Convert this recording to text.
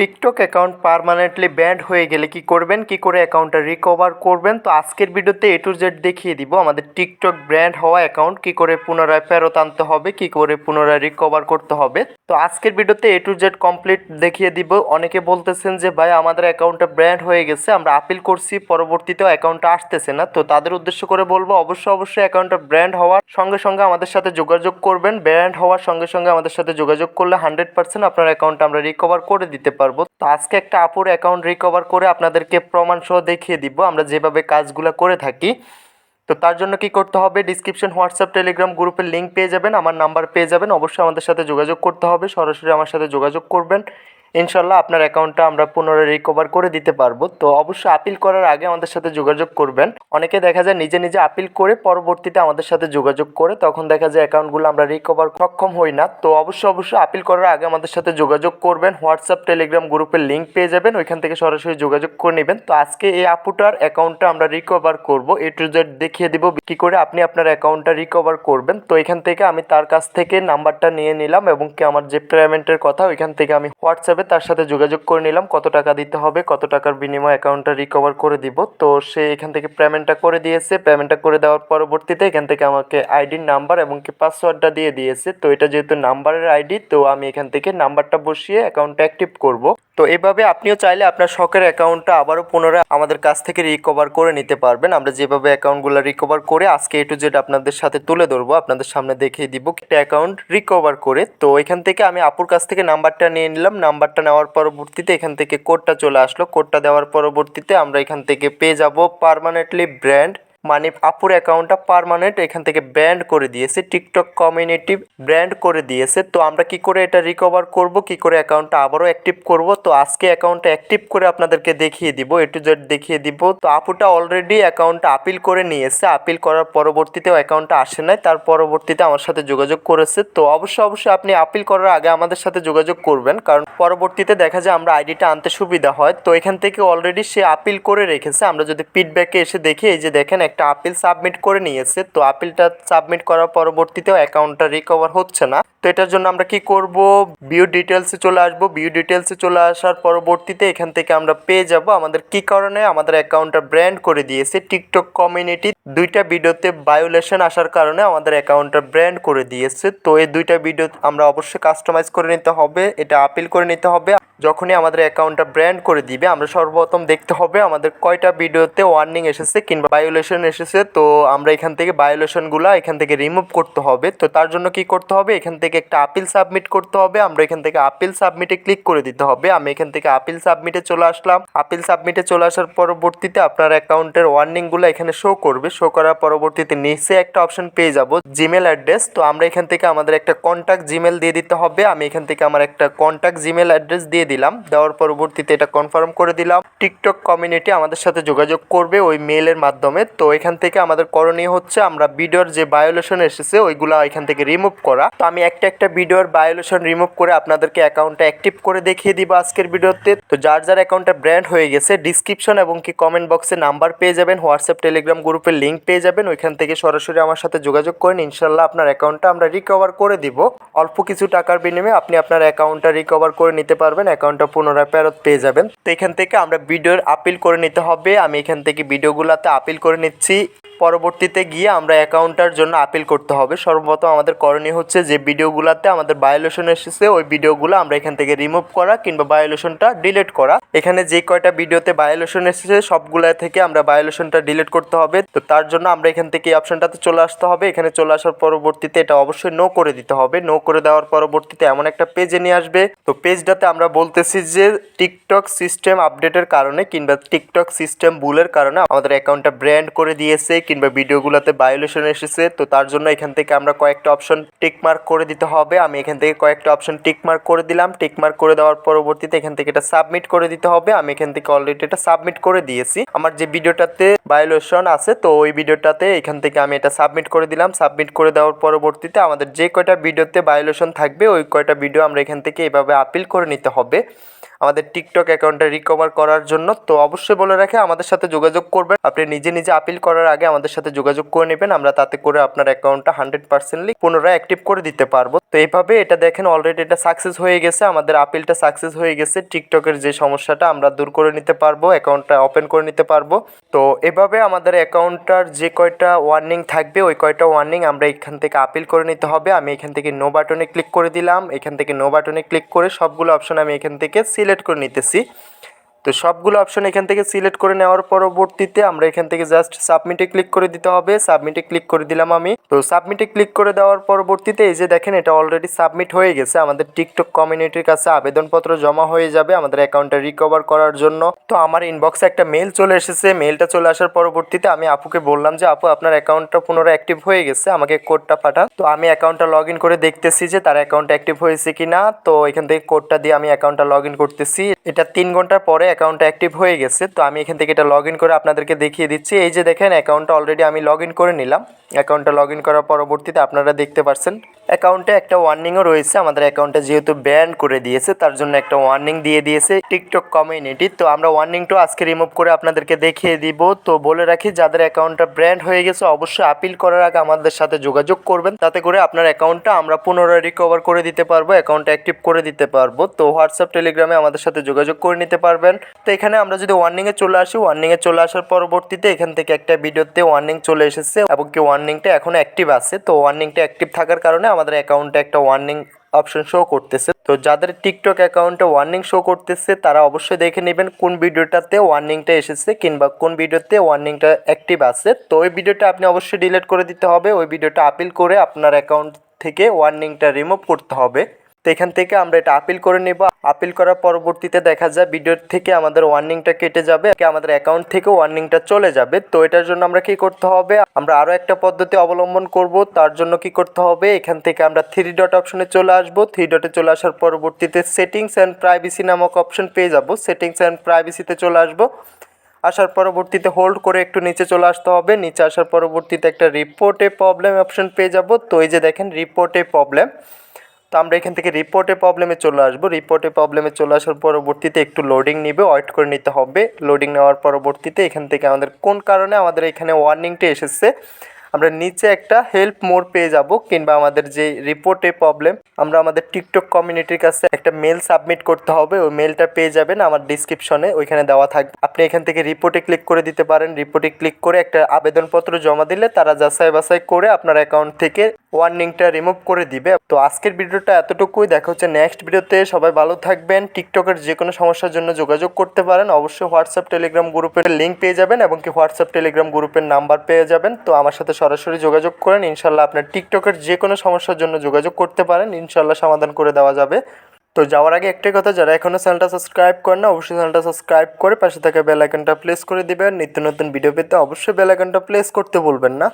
TikTok account permanently band হয়ে গেলে কি করবেন? কি করে অ্যাকাউন্টটা রিকভার করবেন? তো আজকের ভিডিওতে এ টু জেড দেখিয়ে দিব আমাদের টিকটক ব্র্যান্ড হওয়া অ্যাকাউন্ট, কি করে পুনরায় ফেরত আনতে হবে, কি করে পুনরায় রিকভার করতে হবে। তো আজকের ভিডিওতে এ টু জেড কমপ্লিট দেখিয়ে দিব। অনেকে বলতেছেন যে, ভাই, আমাদের অ্যাকাউন্টটা ব্র্যান্ড হয়ে গেছে, আমরা আপিল করছি, পরবর্তীতেও অ্যাকাউন্টটা আসতেছে না। তো তাদের উদ্দেশ্য করে বলব, অবশ্যই অবশ্যই অ্যাকাউন্টটা ব্র্যান্ড হওয়ার সঙ্গে সঙ্গে আমাদের সাথে যোগাযোগ করবেন। ব্র্যান্ড হওয়ার সঙ্গে সঙ্গে আমাদের সাথে যোগাযোগ করলে হান্ড্রেড পার্সেন্ট আপনার অ্যাকাউন্টটা আমরা রিকভার করে দিতে পারব। তো আজকে একটা আপুর অ্যাকাউন্ট রিকভার করে আপনাদেরকে প্রমাণ সহ দেখিয়ে দিব। আমরা যেভাবে কাজগুলো করে থাকি। তো তার জন্য কি করতে হবে? ডিসক্রিপশন হোয়াটসঅ্যাপ টেলিগ্রাম গ্রুপের লিঙ্ক পেয়ে যাবেন, আমার নাম্বার পেয়ে যাবেন। অবশ্যই আমাদের সাথে যোগাযোগ করতে হবে। সরাসরি আমার সাথে যোগাযোগ করবেন। ইনশাল্লাহ আপনার অ্যাকাউন্টটা আমরা পুনরায় রিকভার করে দিতে পারব। তো অবশ্যই আপিল করার আগে আমাদের সাথে যোগাযোগ করবেন। অনেকে দেখা যায় নিজে নিজে আপিল করে পরবর্তীতে আমাদের সাথে যোগাযোগ করে, তখন দেখা যায় অ্যাকাউন্টগুলো আমরা রিকভার সক্ষম হই না। তো অবশ্যই অবশ্যই আপিল করার আগে আমাদের সাথে যোগাযোগ করবেন। হোয়াটসঅ্যাপ টেলিগ্রাম গ্রুপের লিঙ্ক পেয়ে যাবেন, ওইখান থেকে সরাসরি যোগাযোগ করে নেবেন। তো আজকে এই আপুটার অ্যাকাউন্টটা আমরা রিকভার করব। এ টু জেড দেখিয়ে দিব কি করে আপনি আপনার অ্যাকাউন্টটা রিকভার করবেন। তো এখান থেকে আমি তার কাছ থেকে নাম্বারটা নিয়ে নিলাম এবং কি আমার যে পেমেন্টের কথা, ওইখান থেকে আমি হোয়াটসঅ্যাপে তার সাথে যোগাযোগ করে নিলাম, কত টাকা দিতে হবে, কত টাকার বিনিময়ে অ্যাকাউন্টটা রিকভার করে দিব। তো সে এখান থেকে পেমেন্টটা করে দিয়েছে পেমেন্টটা করে দেওয়ার পরবর্তীতে এখান থেকে আমাকে আইডির নাম্বার এবং কি পাসওয়ার্ডটা দিয়ে দিয়েছে। তো এটা যেহেতু নাম্বারের আইডি তো আমি এখান থেকে নাম্বারটা বসিয়ে অ্যাকাউন্টটা অ্যাক্টিভ করব। তো এভাবে আপনিও চাইলে আপনার শখের অ্যাকাউন্টটা আবারও পুনরায় আমাদের কাছ থেকে রিকভার করে নিতে পারবেন। আমরা যেভাবে অ্যাকাউন্টগুলো রিকভার করে আজকে এ টু জেড আপনাদের সাথে তুলে ধরবো, আপনাদের সামনে দেখিয়ে দিব, একটা অ্যাকাউন্ট রিকভার করে। তো এখান থেকে আমি আপুর কাছ থেকে নাম্বারটা নিয়ে নিলাম নাম্বারটা নেওয়ার পরবর্তীতে এখান থেকে কোডটা চলে আসলো। কোডটা দেওয়ার পরবর্তীতে আমরা এখান থেকে পেয়ে যাব পারমানেন্টলি ব্র্যান্ড মানে আপুর অ্যাকাউন্টটা পারমানেন্ট এখান থেকে ব্যান্ড করে দিয়েছে টিকটক কমিউনিটি ব্র্যান্ড করে দিয়েছে। তো আমরা কি করে এটা রিকভার করব, কি করে অ্যাকাউন্টটা আবারও অ্যাক্টিভ করব? তো আজকে অ্যাকাউন্টটা অ্যাক্টিভ করে আপনাদেরকে দেখিয়ে দিব এ টু জেড দেখিয়ে দিব। তো আপুটা অলরেডি অ্যাকাউন্টটা আপিল করে নিয়েছে আপিল করার পরবর্তীতেও অ্যাকাউন্টটা আসে নাই, তার পরবর্তীতে আমার সাথে যোগাযোগ করেছে। তো অবশ্যই অবশ্যই আপনি আপিল করার আগে আমাদের সাথে যোগাযোগ করবেন, কারণ পরবর্তীতে দেখা যায় আমরা আইডিটা আনতে সুবিধা হয়। তো এখান থেকে অলরেডি সে আপিল করে রেখেছে, আমরা যদি ফিডব্যাকে এসে দেখি, এই যে দেখেন একটা আপিল সাবমিট করে নিয়েছে, তো আপিলটা সাবমিট করার পরবর্তীতেও অ্যাকাউন্টটা রিকভার হচ্ছে না। তো এটার জন্য আমরা কি করব? ভিউ ডিটেলসে চলে আসব। ভিউ ডিটেলসে চলে আসার পরবর্তীতে এখান থেকে আমরা পেয়ে যাব। আমাদের কি কারণে? আমাদের অ্যাকাউন্টটা ব্র্যান্ড করে দিয়েছে টিকটক কমিউনিটি দুইটা ভিডিওতে বায়োলেশন আসার কারণে আমাদের অ্যাকাউন্টটা ব্র্যান্ড করে দিয়েছে। তো এই দুইটা ভিডিও আমরা অবশ্যই কাস্টমাইজ করে নিতে হবে, এটা আপিল করে নিতে হবে। যখনই আমাদের অ্যাকাউন্টটা ব্র্যান্ড করে দিবে, আমরা সর্বপ্রথম দেখতে হবে আমাদের কয়টা ভিডিওতে ওয়ার্নিং এসেছে কিংবা বায়োলেশন এসেছে, তো আমরা এখান থেকে বায়োলেশনগুলো এখান থেকে রিমুভ করতে হবে। তো তার জন্য কি করতে হবে? এখান থেকে একটা আপিল সাবমিট করতে হবে। আমরা এখান থেকে আপিল সাবমিটে ক্লিক করে দিতে হবে। আমি এখান থেকে আপিল সাবমিটে চলে আসলাম। আপিল সাবমিটে চলে আসার পরবর্তীতে আপনার অ্যাকাউন্টের ওয়ার্নিংগুলো এখানে শো করবে। শো করার পরবর্তীতে নিচে একটা অপশন পেয়ে যাব জিমেল অ্যাড্রেস তো আমরা এখান থেকে আমাদের একটা কন্ট্যাক্ট জিমেল দিয়ে দিতে হবে। আমি এখান থেকে আমার একটা কন্ট্যাক্ট জিমেল অ্যাড্রেস দিয়ে দিলাম। দেওয়ার পরবর্তীতে এটা কনফার্ম করে দিলাম। টিকটক কমিউনিটি আমাদের সাথে যোগাযোগ করবে ওই মেলের মাধ্যমে। তো এখান থেকে আমাদের করণীয় হচ্ছে আমরা ভিডিওর যে বায়োলেশন এসেছে, ওইগুলো এখান থেকে রিমুভ করা। তো আমি একটা একটা ভিডিওর বায়োলেশন রিমুভ করে আপনাদেরকে অ্যাকাউন্টটা অ্যাক্টিভ করে দেখিয়ে দিব আজকের ভিডিওতে। তো যার যার অ্যাকাউন্টটা ব্র্যান্ড হয়ে গেছে ডিসক্রিপশন এবং কি কমেন্ট বক্সে নাম্বার পেয়ে যাবেন হোয়াটসঅ্যাপ টেলিগ্রাম গ্রুপের লিঙ্ক পেয়ে যাবেন, ওইখান থেকে সরাসরি আমার সাথে যোগাযোগ করেন ইনশাল্লাহ আপনার অ্যাকাউন্টটা আমরা রিকভার করে দিব। অল্প কিছু টাকার বিনিময়ে আপনি আপনার অ্যাকাউন্টটা রিকভার করে নিতে পারবেন অ্যাকাউন্টটা পুনরায় ফেরত পেয়ে যাবেন। তো এখান থেকে আমরা ভিডিওর আপিল করে নিতে হবে। আমি এখান থেকে ভিডিওগুলোতে আপিল করে Sí. পরবর্তীতে গিয়ে আমরা অ্যাকাউন্টটার জন্য আপিল করতে হবে। সর্বপ্রথম আমাদের করণীয় হচ্ছে যে ভিডিওগুলোতে আমাদের বায়োলেশন এসেছে, ওই ভিডিওগুলো আমরা এখান থেকে রিমুভ করা কিংবা বায়োলেশনটা ডিলিট করা। এখানে যে কয়টা ভিডিওতে বায়োলেশন এসেছে, সবগুলো থেকে আমরা বায়োলেশনটা ডিলিট করতে হবে। তো তার জন্য আমরা এখান থেকে এই অপশনটাতে চলে আসতে হবে। এখানে চলে আসার পরবর্তীতে এটা অবশ্যই নো করে দিতে হবে। নো করে দেওয়ার পরবর্তীতে এমন একটা পেজে নিয়ে আসবে। তো পেজটাতে আমরা বলতেছি যে টিকটক সিস্টেম আপডেটের কারণে কিংবা টিকটক সিস্টেম ভুলের কারণে আমাদের অ্যাকাউন্টটা ব্র্যান্ড করে দিয়েছে। কিংবা ভিডিওগুলোতে বায়োলেশন এসেছে, তো তার জন্য এখান থেকে আমরা কয়েকটা অপশন টিক মার্ক করে দিতে হবে। আমি এখান থেকে কয়েকটা অপশন টিক মার্ক করে দিলাম। টিক মার্ক করে দেওয়ার পরবর্তীতে এখান থেকে এটা সাবমিট করে দিতে হবে। আমি এখান থেকে অলরেডি এটা সাবমিট করে দিয়েছি। আমার যে ভিডিওটাতে বায়োলেশন আছে, তো ওই ভিডিওটাতে এখান থেকে আমি এটা সাবমিট করে দিলাম। সাবমিট করে দেওয়ার পরবর্তীতে আমাদের যে কয়টা ভিডিওতে বায়োলেশন থাকবে, ওই কয়টা ভিডিও আমরা এখান থেকে এভাবে আপিল করে নিতে হবে। আমাদের টিকটক অ্যাকাউন্টটা রিকভার করার জন্য। তো অবশ্যই বলে রাখে, আমাদের সাথে যোগাযোগ করবেন। আপনি নিজে নিজে আপিল করার আগে আমাদের সাথে যোগাযোগ করে নেবেন। আমরা তাতে করে আপনার অ্যাকাউন্টটা হান্ড্রেড পার্সেন্টলি পুনরায় অ্যাক্টিভ করে দিতে পারব। তো এইভাবে এটা দেখেন অলরেডি এটা সাকসেস হয়ে গেছে। আমাদের আপিলটা সাকসেস হয়ে গেছে। টিকটকের যে সমস্যাটা, আমরা দূর করে নিতে পারব, অ্যাকাউন্টটা ওপেন করে নিতে পারব। তো এভাবে আমাদের অ্যাকাউন্টটার যে কয়টা ওয়ার্নিং থাকবে, ওই কয়টা ওয়ার্নিং আমরা এখান থেকে আপিল করে নিতে হবে। আমি এখান থেকে নো বাটনে ক্লিক করে দিলাম। এখান থেকে নো বাটনে ক্লিক করে সবগুলো অপশন আমি এখান থেকে সিলেক্ট করে নিতেছি। তো সবগুলো অপশন এখান থেকে সিলেক্ট করে নেওয়ার পরবর্তীতে আমরা এখান থেকে জাস্ট সাবমিটে ক্লিক করে দিতে হবে। সাবমিটে ক্লিক করে দিলাম আমি। তো সাবমিটে ক্লিক করে দেওয়ার পরবর্তীতে এই যে দেখেন, এটা অলরেডি সাবমিট হয়ে গেছে। আমাদের টিকটক কমিউনিটির কাছে আবেদনপত্র জমা হয়ে যাবে আমাদের অ্যাকাউন্টটা রিকভার করার জন্য। তো আমার ইনবক্সে একটা মেল চলে এসেছে। মেলটা চলে আসার পরবর্তীতে আমি আপুকে বললাম যে, আপু, আপনার অ্যাকাউন্টটা পুনরায় অ্যাক্টিভ হয়ে গেছে। আমাকে কোডটা পাঠান। তো আমি অ্যাকাউন্টটা লগ ইন করে দেখতেছি যে, তার অ্যাকাউন্ট অ্যাক্টিভ হয়েছে কিনা। তো এখান থেকে কোডটা দিয়ে আমি অ্যাকাউন্টটা লগ ইন করতেছি। এটা তিন ঘণ্টার পরে অ্যাকাউন্টটা অ্যাক্টিভ হয়ে গেছে, তো আমি এখান থেকে এটা লগ করে আপনাদেরকে দেখিয়ে দিচ্ছি। এই যে দেখেন অ্যাকাউন্টটা অলরেডি আমি লগ করে নিলাম। অ্যাকাউন্টটা লগ করার পরবর্তীতে আপনারা দেখতে পাচ্ছেন অ্যাকাউন্টে একটা ওয়ার্নিংও রয়েছে। আমাদের অ্যাকাউন্টে যেহেতু ব্যান করে দিয়েছে, তার জন্য একটা ওয়ার্নিং দিয়ে দিয়েছে টিকটক কমিউনিটি তো আমরা ওয়ার্নিংটা আজকে রিমুভ করে আপনাদেরকে দেখিয়ে দিব। তো বলে রাখি, যাদের অ্যাকাউন্টটা ব্র্যান্ড হয়ে গেছে, অবশ্যই আপিল করার আগে আমাদের সাথে যোগাযোগ করবেন। তাতে করে আপনার অ্যাকাউন্টটা আমরা পুনরায় রিকভার করে দিতে পারব অ্যাকাউন্ট অ্যাক্টিভ করে দিতে পারব। তো হোয়াটসঅ্যাপ টেলিগ্রামে আমাদের সাথে যোগাযোগ করে নিতে পারবেন। তো এখানে আমরা যদি ওয়ার্নিংয়ে চলে আসি ওয়ার্নিংয়ে চলে আসার পরবর্তীতে এখান থেকে একটা ভিডিওতে ওয়ার্নিং চলে এসেছে এবং কি ওয়ার্নিংটা এখন অ্যাক্টিভ আছে। তো ওয়ার্নিংটা অ্যাক্টিভ থাকার কারণে আমাদের অ্যাকাউন্টে একটা ওয়ার্নিং অপশন শো করতেছে। তো যাদের টিকটক অ্যাকাউন্টে ওয়ার্নিং শো করতেছে, তারা অবশ্যই দেখে নেবেন কোন ভিডিওটাতে ওয়ার্নিংটা এসেছে কিংবা কোন ভিডিওতে ওয়ার্নিংটা অ্যাক্টিভ আছে। তো ওই ভিডিওটা আপনি অবশ্যই ডিলিট করে দিতে হবে। ওই ভিডিওটা আপিল করে আপনার অ্যাকাউন্ট থেকে ওয়ার্নিংটা রিমুভ করতে হবে। তো এখান থেকে আমরা এটা আপিল করে নেব। আপিল করার পরবর্তীতে দেখা যায় ভিডিওর থেকে আমাদের ওয়ার্নিংটা কেটে যাবে আমাদের অ্যাকাউন্ট থেকে ওয়ার্নিংটা চলে যাবে। তো এটার জন্য আমরা কি করতে হবে? আমরা আরও একটা পদ্ধতি অবলম্বন করব। তার জন্য কি করতে হবে? এখান থেকে আমরা থ্রি ডট অপশনে চলে আসব। থ্রি ডটে চলে আসার পরবর্তীতে সেটিংস অ্যান্ড প্রাইভেসি নামক অপশন পেয়ে যাব। সেটিংস অ্যান্ড প্রাইভেসিতে চলে আসব। আসার পরবর্তীতে হোল্ড করে একটু নিচে চলে আসতে হবে। নিচে আসার পরবর্তীতে একটা রিপোর্টে প্রবলেম অপশন পেয়ে যাব। তো এই যে দেখেন রিপোর্টে প্রবলেম তো আমরা এখান থেকে রিপোর্টে প্রবলেমে চলে আসব। রিপোর্টে প্রবলেমে চলে আসার পরবর্তীতে একটু লোডিং নিবে ওয়েট করে নিতে হবে। লোডিং নেওয়ার পরবর্তীতে এখান থেকে আমাদের কোন কারণে আমাদের এখানে ওয়ার্নিংটি এসেছে আমরা নিচে একটা হেল্প মোর পেয়ে যাব, কিংবা আমাদের যে রিপোর্টে প্রবলেম আমরা আমাদের টিকটক কমিউনিটির কাছে একটা মেল সাবমিট করতে হবে, ওই মেলটা পেয়ে যাবেন, আমার ডিসক্রিপশনে ওইখানে দেওয়া থাকবে। আপনি এখান থেকে রিপোর্টে ক্লিক করে দিতে পারেন রিপোর্টে ক্লিক করে একটা আবেদনপত্র জমা দিলে তারা যাচাই বাছাই করে আপনার অ্যাকাউন্ট থেকে ওয়ার্নিংটা রিমুভ করে দিবে। তো আজকের ভিডিওটা এতটুকুই, দেখা হচ্ছে নেক্সট ভিডিওতে, সবাই ভালো থাকবেন টিকটকের যে কোনো সমস্যার জন্য যোগাযোগ করতে পারেন, অবশ্যই হোয়াটসঅ্যাপ টেলিগ্রাম গ্রুপের লিঙ্ক পেয়ে যাবেন, এবং কি হোয়াটসঅ্যাপ টেলিগ্রাম গ্রুপের নাম্বার পেয়ে যাবেন, তো আমার সাথে সরাসরি যোগাযোগ করেন। ইনশাল্লাহ আপনার টিকটকের যে কোনো সমস্যার জন্য যোগাযোগ করতে পারেন। ইনশাল্লাহ সমাধান করে দেওয়া যাবে। তো যাওয়ার আগে একটাই কথা, যারা এখনও চ্যানেলটা সাবস্ক্রাইব করেন না, অবশ্যই চ্যানেলটা সাবস্ক্রাইব করে পাশে থাকা বেল আইকনটা প্লেস করে দিবেন। নিত্য নতুন ভিডিও পেতে অবশ্যই বেল আইকনটা প্লেস করতে বলবেন না।